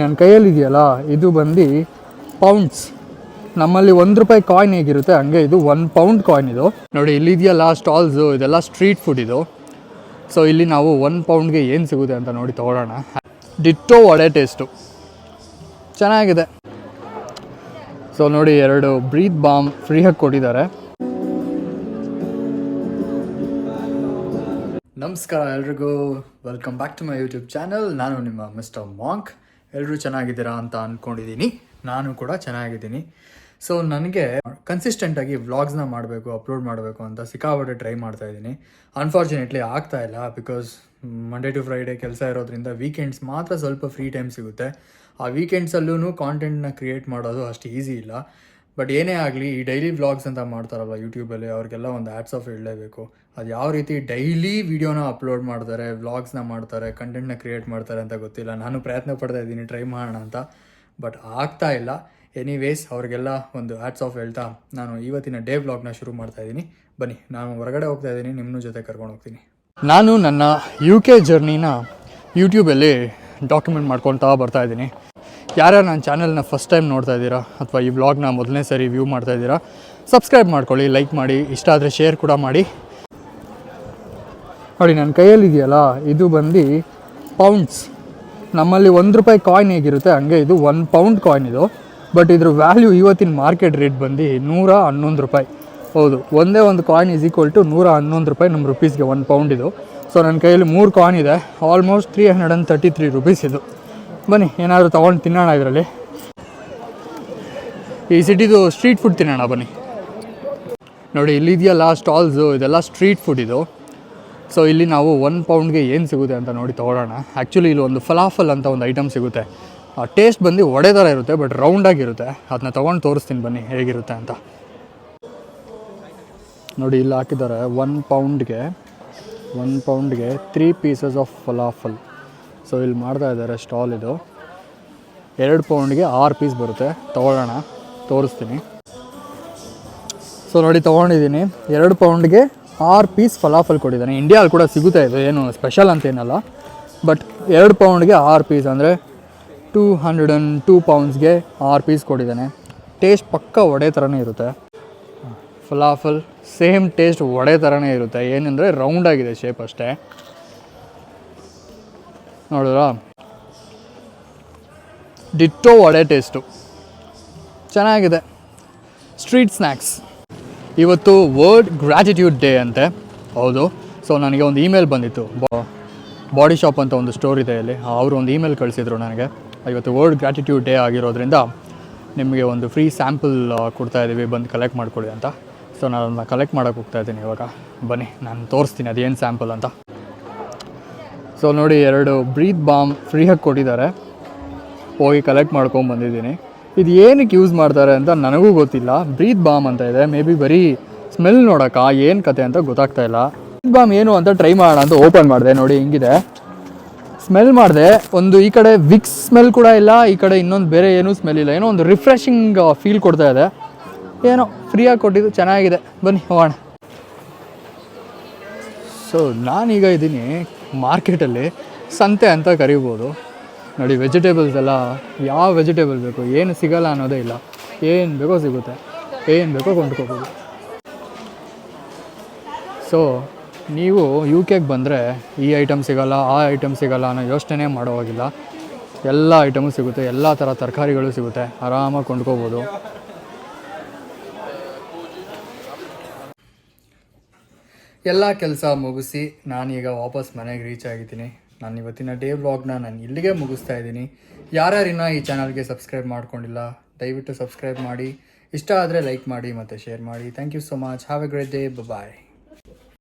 ನನ್ನ ಕೈಯಲ್ಲಿ ಇದೆಯಲ್ಲ ಇದು ಬಂದು ಪೌಂಡ್ಸ್ ನಮ್ಮಲ್ಲಿ ಒಂದು ರೂಪಾಯಿ ಕಾಯಿನ್ ಹೇಗಿರುತ್ತೆ, ಹಂಗೆ ಇದು ಒನ್ ಪೌಂಡ್ ಕಾಯಿನ್ ಇದು. ನೋಡಿ ಇಲ್ಲಿ ಇದೆಯಲ್ಲ ಸ್ಟಾಲ್ಸು ಇದೆಲ್ಲ ಸ್ಟ್ರೀಟ್ ಫುಡ್ ಇದು. ಸೊ ಇಲ್ಲಿ ನಾವು ಒನ್ ಪೌಂಡ್ಗೆ ಏನು ಸಿಗುತ್ತೆ ಅಂತ ನೋಡಿ ತೊಗೊಳ್ಳೋಣ ಡಿಟ್ಟೋ ವಡೆ ಟೇಸ್ಟು ಚೆನ್ನಾಗಿದೆ. ಸೊ ನೋಡಿ, ಎರಡು ಬ್ರೀತ್ ಬಾಮ್ ಫ್ರೀಯಾಗಿ ಕೊಟ್ಟಿದ್ದಾರೆ. ನಮಸ್ಕಾರ ಎಲ್ರಿಗೂ. Welcome back to my YouTube channel ನಾನು ನಿಮ್ಮ ಮಿಸ್ಟರ್ ಮಾಂಕ್ ಎಲ್ಲರೂ ಚೆನ್ನಾಗಿದ್ದೀರಾ ಅಂತ ಅಂದ್ಕೊಂಡಿದ್ದೀನಿ ನಾನು ಕೂಡ ಚೆನ್ನಾಗಿದ್ದೀನಿ. ಸೊ ನನಗೆ ಕನ್ಸಿಸ್ಟೆಂಟಾಗಿ ವ್ಲಾಗ್ಸ್ನ ಮಾಡಬೇಕು ಅಪ್ಲೋಡ್ ಮಾಡಬೇಕು ಅಂತ ಸಿಕ್ಕಾಪಟ್ಟೆ ಟ್ರೈ ಮಾಡ್ತಾ ಇದ್ದೀನಿ. ಅನ್ಫಾರ್ಚುನೇಟ್ಲಿ ಆಗ್ತಾ ಇಲ್ಲ ಬಿಕಾಸ್ ಮಂಡೇ ಟು ಫ್ರೈಡೇ ಕೆಲಸ ಇರೋದ್ರಿಂದ ವೀಕೆಂಡ್ಸ್ ಮಾತ್ರ ಸ್ವಲ್ಪ ಫ್ರೀ ಟೈಮ್ ಸಿಗುತ್ತೆ. ಆ ವೀಕೆಂಡ್ಸಲ್ಲೂ ಕಾಂಟೆಂಟ್ನ ಕ್ರಿಯೇಟ್ ಮಾಡೋದು ಅಷ್ಟು ಈಸಿ ಇಲ್ಲ. ಬಟ್ ಏನೇ ಆಗಲಿ, ಈ ಡೈಲಿ ವ್ಲಾಗ್ಸ್ ಅಂತ ಮಾಡ್ತಾರಲ್ಲ ಯೂಟ್ಯೂಬಲ್ಲಿ ಅವ್ರಿಗೆಲ್ಲ ಒಂದು ಆ್ಯಡ್ಸ್ ಆಫ್ ಹೇಳಲೇಬೇಕು. ಅದು ಯಾವ ರೀತಿ ಡೈಲಿ ವೀಡಿಯೋನ ಅಪ್ಲೋಡ್ ಮಾಡ್ತಾರೆ ವ್ಲಾಗ್ಸ್ನ ಮಾಡ್ತಾರೆ ಕಂಟೆಂಟ್ನ ಕ್ರಿಯೇಟ್ ಮಾಡ್ತಾರೆ ಅಂತ ಗೊತ್ತಿಲ್ಲ. ನಾನು ಪ್ರಯತ್ನ ಪಡ್ತಾ ಇದ್ದೀನಿ ಟ್ರೈ ಮಾಡೋಣ ಅಂತ. ಬಟ್ ಆಗ್ತಾ ಇಲ್ಲ. ಎನಿವೇಸ್ ಅವ್ರಿಗೆಲ್ಲ ಒಂದು ಆ್ಯಡ್ಸ್ ಆಫ್ ಹೇಳ್ತಾ ನಾನು ಇವತ್ತಿನ ಡೇ ವ್ಲಾಗ್ನ ಶುರು ಮಾಡ್ತಾ ಇದ್ದೀನಿ. ಬನ್ನಿ, ನಾನು ಹೊರಗಡೆ ಹೋಗ್ತಾ ಇದ್ದೀನಿ ನಿಮ್ಮನ್ನು ಜೊತೆ ಕರ್ಕೊಂಡು ಹೋಗ್ತೀನಿ. ನಾನು ನನ್ನ ಯು ಕೆ ಜರ್ನಿನ ಯೂಟ್ಯೂಬಲ್ಲಿ ಡಾಕ್ಯುಮೆಂಟ್ ಮಾಡ್ಕೊತಾ ಬರ್ತಾ ಇದ್ದೀನಿ. ಯಾರ್ಯಾರು ನನ್ನ ಚಾನಲ್ನ ಫಸ್ಟ್ ಟೈಮ್ ನೋಡ್ತಾ ಇದ್ದೀರಾ ಅಥವಾ ಈ ವ್ಲಾಗ್ನ ಮೊದಲನೇ ಸರಿ ವ್ಯೂ ಮಾಡ್ತಾ ಇದ್ದೀರಾ ಸಬ್ಸ್ಕ್ರೈಬ್ ಮಾಡ್ಕೊಳ್ಳಿ ಲೈಕ್ ಮಾಡಿ, ಇಷ್ಟ ಆದರೆ ಶೇರ್ ಕೂಡ ಮಾಡಿ. ನೋಡಿ, ನನ್ನ ಕೈಯಲ್ಲಿ ಇದೆಯಲ್ಲ, ಇದು ಬಂದು ಪೌಂಡ್ಸ್ ನಮ್ಮಲ್ಲಿ ಒಂದು ರೂಪಾಯಿ ಕಾಯಿನ್ ಹೇಗಿರುತ್ತೆ, ಹಂಗೆ ಇದು ಒನ್ ಪೌಂಡ್ ಕಾಯಿನ್ ಇದು. ಬಟ್ ಇದ್ರ ವ್ಯಾಲ್ಯೂ ಇವತ್ತಿನ ಮಾರ್ಕೆಟ್ ರೇಟ್ ಬಂದು ನೂರ ಹನ್ನೊಂದು ರೂಪಾಯಿ. ಹೌದು, ಒಂದೇ ಒಂದು ಕಾಯಿನ್ ಇಸ್ ಈಕ್ವಲ್ ಟು ನೂರ ಹನ್ನೊಂದು ರೂಪಾಯಿ ನಮ್ಮ ರುಪೀಸ್ಗೆ ಒನ್ ಪೌಂಡ್ ಇದು. ಸೊ ನನ್ನ ಕೈಯಲ್ಲಿ ಮೂರು ಕಾಯಿನ್ ಇದೆ almost three hundred and thirty three rupees ಇದು. ಬನ್ನಿ, ಏನಾದರೂ ತೊಗೊಂಡು ತಿನ್ನೋಣ ಇದರಲ್ಲಿ. ಈ ಸಿಟಿದು ಸ್ಟ್ರೀಟ್ ಫುಡ್ ತಿನ್ನೋಣ ಬನ್ನಿ. ನೋಡಿ ಇಲ್ಲಿದೆಯಲ್ಲ ಸ್ಟಾಲ್ಸು ಇದೆಲ್ಲ ಸ್ಟ್ರೀಟ್ ಫುಡ್ ಇದು. ಸೊ ಇಲ್ಲಿ ನಾವು ಒನ್ ಪೌಂಡ್ಗೆ ಏನು ಸಿಗುತ್ತೆ ಅಂತ ನೋಡಿ ತೊಗೊಳ್ಳೋಣ. ಆ್ಯಕ್ಚುಲಿ ಇಲ್ಲಿ ಒಂದು ಫಲಾಫಲ್ ಅಂತ ಒಂದು ಐಟಮ್ ಸಿಗುತ್ತೆ. ಆ ಟೇಸ್ಟ್ ಬಂದು ಒಡೆ ಥರ ಇರುತ್ತೆ ಬಟ್ ರೌಂಡಾಗಿರುತ್ತೆ ಅದನ್ನ ತೊಗೊಂಡು ತೋರಿಸ್ತೀನಿ ಬನ್ನಿ, ಹೇಗಿರುತ್ತೆ ಅಂತ. ನೋಡಿ, ಇಲ್ಲಿ ಹಾಕಿದ್ದಾರೆ ಒನ್ ಪೌಂಡ್ಗೆ one ಪೌಂಡ್ಗೆ three pieces of falafel so ಇಲ್ಲಿ ಮಾಡ್ತಾ ಇದ್ದಾರೆ ಸ್ಟಾಲ್ ಇದು. ಎರಡು ಪೌಂಡ್ಗೆ ಆರು ಪೀಸ್ ಬರುತ್ತೆ. ತೊಗೊಳ್ಳೋಣ. ತೋರಿಸ್ತೀನಿ. ಸೊ ನೋಡಿ, ತೊಗೊಂಡಿದ್ದೀನಿ. ಎರಡು ಪೌಂಡ್ಗೆ ಆರು ಪೀಸ್ ಫಲಾಫಲ್ ಕೊಟ್ಟಿದ್ದಾನೆ. ಇಂಡಿಯಾಲ್ಲಿ ಕೂಡ ಸಿಗುತ್ತೆ ಇದು. ಏನು ಸ್ಪೆಷಲ್ ಅಂತ ಏನಲ್ಲ. ಬಟ್ ಎರಡು ಪೌಂಡ್ಗೆ ಆರು ಪೀಸ್ ಅಂದರೆ ಟೂ ಹಂಡ್ರೆಡ್ ಆ್ಯಂಡ್ ಟೂ ಪೌಂಡ್ಸ್ಗೆ ಆರು ಪೀಸ್ ಕೊಟ್ಟಿದ್ದಾನೆ. ಟೇಸ್ಟ್ ಪಕ್ಕ ಒಡೆ ಥರನೇ ಇರುತ್ತೆ. ಫಲಾಫಲ್ ಸೇಮ್ ಟೇಸ್ಟ್ ಒಡೆ ಥರನೇ ಇರುತ್ತೆ. ಏನಂದರೆ ರೌಂಡಾಗಿದೆ ಶೇಪ್ ಅಷ್ಟೇ. ನೋಡಿದ್ರಾ? Ditto vada taste. ಚೆನ್ನಾಗಿದೆ. ಸ್ಟ್ರೀಟ್ ಸ್ನ್ಯಾಕ್ಸ್ ಇವತ್ತು ವರ್ಲ್ಡ್ ಗ್ರ್ಯಾಟಿಟ್ಯೂಡ್ ಡೇ ಅಂತೆ. ಹೌದು. ಸೊ ನನಗೆ ಒಂದು ಇಮೇಲ್ ಬಂದಿತ್ತು. ಬಾಡಿ ಶಾಪ್ ಅಂತ ಒಂದು ಸ್ಟೋರ್ ಇದೆ ಇಲ್ಲಿ ಅವರು ಒಂದು ಇಮೇಲ್ ಕಳಿಸಿದ್ರು ನನಗೆ. ಇವತ್ತು ವರ್ಲ್ಡ್ ಗ್ರ್ಯಾಟಿಟ್ಯೂಡ್ ಡೇ ಆಗಿರೋದ್ರಿಂದ ನಿಮಗೆ ಒಂದು ಫ್ರೀ ಸ್ಯಾಂಪಲ್ ಕೊಡ್ತಾ ಇದ್ದೀವಿ ಬಂದು ಕಲೆಕ್ಟ್ ಮಾಡ್ಕೊಳ್ಳಿ ಅಂತ. ಸೊ ನಾನು ಅದನ್ನು ಕಲೆಕ್ಟ್ ಮಾಡೋಕ್ಕೆ ಹೋಗ್ತಾ ಇದ್ದೀನಿ ಇವಾಗ. ಬನ್ನಿ, ನಾನು ತೋರಿಸ್ತೀನಿ ಅದೇನು ಸ್ಯಾಂಪಲ್ ಅಂತ. ಸೊ ನೋಡಿ, ಎರಡು ಬ್ರೀತ್ ಬಾಮ್ ಫ್ರೀಯಾಗಿ ಕೊಟ್ಟಿದ್ದಾರೆ. ಹೋಗಿ ಕಲೆಕ್ಟ್ ಮಾಡ್ಕೊಂಡು ಬಂದಿದ್ದೀನಿ. ಇದು ಏನಕ್ಕೆ ಯೂಸ್ ಮಾಡ್ತಾರೆ ಅಂತ ನನಗೂ ಗೊತ್ತಿಲ್ಲ. ಬ್ರೀತ್ ಬಾಮ್ ಅಂತ ಇದೆ. ಮೇ ಬಿ ಬರೀ ಸ್ಮೆಲ್ ನೋಡೋಕ್ಕ, ಏನು ಕತೆ ಅಂತ ಗೊತ್ತಾಗ್ತಾ ಇಲ್ಲ. ಬ್ರೀತ್ ಬಾಮ್ ಏನು ಅಂತ ಟ್ರೈ ಮಾಡೋಣ ಅಂತ ಓಪನ್ ಮಾಡಿದೆ. ನೋಡಿ, ಹಿಂಗಿದೆ. ಸ್ಮೆಲ್ ಮಾಡಿದೆ. ಒಂದು ಈ ಕಡೆ ವಿಕ್ಸ್ ಸ್ಮೆಲ್ ಕೂಡ ಇಲ್ಲ. ಈ ಕಡೆ ಇನ್ನೊಂದು ಬೇರೆ ಏನೂ ಸ್ಮೆಲ್ ಇಲ್ಲ. ಏನೋ ಒಂದು ರಿಫ್ರೆಶಿಂಗ್ ಫೀಲ್ ಕೊಡ್ತಾ ಇದೆ. ಏನೋ ಫ್ರೀಯಾಗಿ ಕೊಟ್ಟಿದ್ದು ಚೆನ್ನಾಗಿದೆ. ಬನ್ನಿ, ಹೋಗೋಣ. ಸೊ ನಾನೀಗ ಇದ್ದೀನಿ ಮಾರ್ಕೆಟಲ್ಲಿ ಸಂತೆ ಅಂತ ಕರಿಬೋದು. ನೋಡಿ ವೆಜಿಟೇಬಲ್ಸ್ ಎಲ್ಲ ಯಾವ ವೆಜಿಟೇಬಲ್ ಬೇಕು, ಏನು ಸಿಗಲ್ಲ ಅನ್ನೋದೇ ಇಲ್ಲ. ಏನು ಬೇಕೋ ಸಿಗುತ್ತೆ. ಏನು ಬೇಕೋ ಕೊಂಡ್ಕೋಬೋದು. ಸೊ ನೀವು ಯು ಕೆಗೆ ಬಂದರೆ ಈ ಐಟಮ್ ಸಿಗಲ್ಲ, ಆ ಐಟಮ್ ಸಿಗಲ್ಲ ಅನ್ನೋ ಯೋಚನೆ ಮಾಡೋ ಹೋಗಿಲ್ಲ ಎಲ್ಲ ಐಟಮು ಸಿಗುತ್ತೆ, ಎಲ್ಲ ಥರ ತರಕಾರಿಗಳು ಸಿಗುತ್ತೆ. ಆರಾಮಾಗಿ ಕೊಂಡ್ಕೋಬೋದು. ಎಲ್ಲ ಕೆಲಸ ಮುಗಿಸಿ ನಾನೀಗ ವಾಪಸ್ ಮನೆಗೆ ರೀಚ್ ಆಗಿದ್ದೀನಿ. ನಾನು ಇವತ್ತಿನ ಡೇ ವ್ಲಾಗ್ನ ನಾನು ಇಲ್ಲಿಗೆ ಮುಗಿಸ್ತಾ ಇದ್ದೀನಿ. ಯಾರ್ಯಾರಿನ್ನ ಈ ಚಾನಲ್ಗೆ ಸಬ್ಸ್ಕ್ರೈಬ್ ಮಾಡ್ಕೊಂಡಿಲ್ಲ, ದಯವಿಟ್ಟು ಸಬ್ಸ್ಕ್ರೈಬ್ ಮಾಡಿ. ಇಷ್ಟ ಆದರೆ ಲೈಕ್ ಮಾಡಿ ಮತ್ತು ಶೇರ್ ಮಾಡಿ. Thank you so much have a great day bye